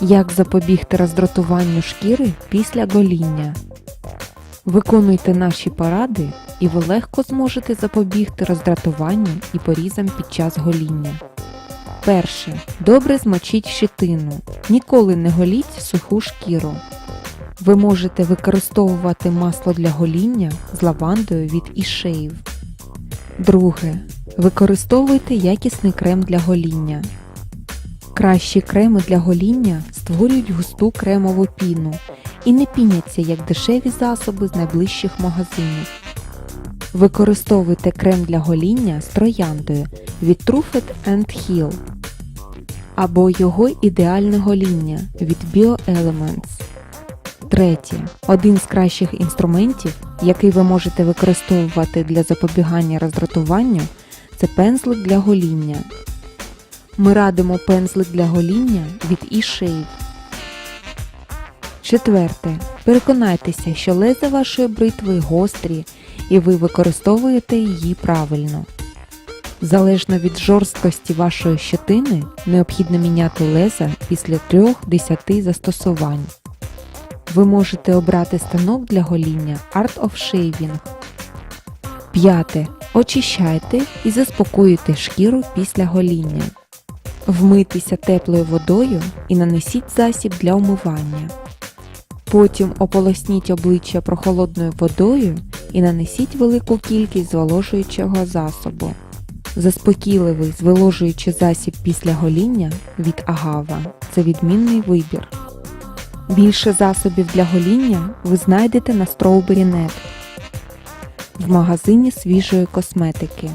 Як запобігти роздратуванню шкіри після гоління? Виконуйте наші поради, і ви легко зможете запобігти роздратуванню і порізам під час гоління. Перше. Добре змочіть щитину. Ніколи не голіть суху шкіру. Ви можете використовувати масло для гоління з лавандою від eShave. Друге. Використовуйте якісний крем для гоління. Кращі креми для гоління створюють густу кремову піну і не піняться як дешеві засоби з найближчих магазинів. Використовуйте крем для гоління з трояндою від Truffet Heal або його ідеальне гоління від BioElements. Третє. Один з кращих інструментів, який ви можете використовувати для запобігання роздратуванню, це пензлик для гоління. Ми радимо пензлик для гоління від eShave. Четверте. Переконайтеся, що леза вашої бритви гострі і ви використовуєте її правильно. Залежно від жорсткості вашої щетини, необхідно міняти леза після 3-10 застосувань. Ви можете обрати станок для гоління Art of Shaving. П'яте. Очищайте і заспокоюйте шкіру після гоління. Вмийтеся теплою водою і нанесіть засіб для умивання. Потім ополосніть обличчя прохолодною водою і нанесіть велику кількість зволожуючого засобу. Заспокійливий зволожуючий засіб після гоління від агава це відмінний вибір. Більше засобів для гоління ви знайдете на Strawberry.net в магазині свіжої косметики.